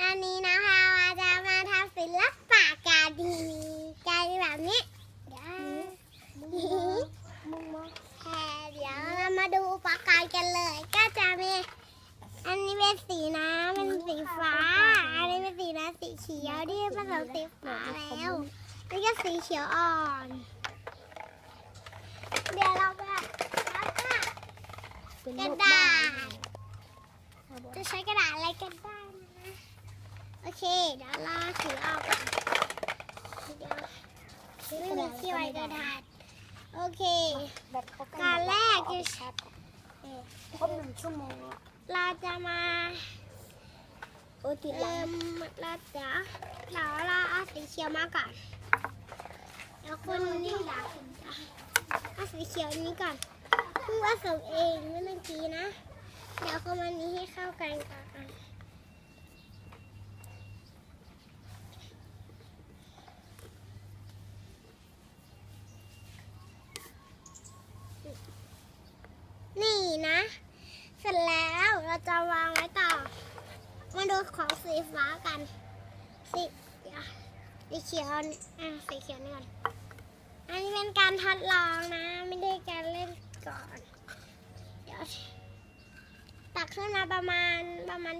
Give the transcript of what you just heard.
อันนี้นะคะเราจะมาทำศิลปะการดีการแบบนี้เดี๋ยวแเดี๋ยวเรามาดูอุปกรณ์กันเลย ก็จะมีอันนี้เป็นสีน้ำเป็นสีฟ้า อันนี้เป็นสีน้ำสีเขียวที่ผสมสีฟ้าแล้วนี่ก็สีเขียวอ่อน เดี๋ยวเราไปแล้วก็กระดาษ จะใช้กระดาษอะไรกันได้นะ โอ เคเดี๋ยวเราถือออกก่อนเดี๋ยวไม่มีที่ไว้กระดาษ โอเค แบบเขาการแรกจะ ชัดครบหนึ่งชั่วโมงแล้วเราจะมาโอ้ติดแล้เริ่มเราจะเราเราเอาสีเขียวมาก่อนแล้วคนนี้เอาสีเขียวนี้ก่อนเพิ่งว่าส่งเองเมื่อกี้นะ เดี๋ยวคนมันนี้ให้เข้ากันก่อน นี่นะ เสร็จแล้วเราจะวางไว้ต่อ มาดูของสีฟ้ากัน สีสีเขียวอะสีเขียวนี่ก่อน อันนี้เป็นการทดลองนะ ไม่ได้การเล่นก่อน เดี๋ยวตักขึ้นมาประมาณประมาณ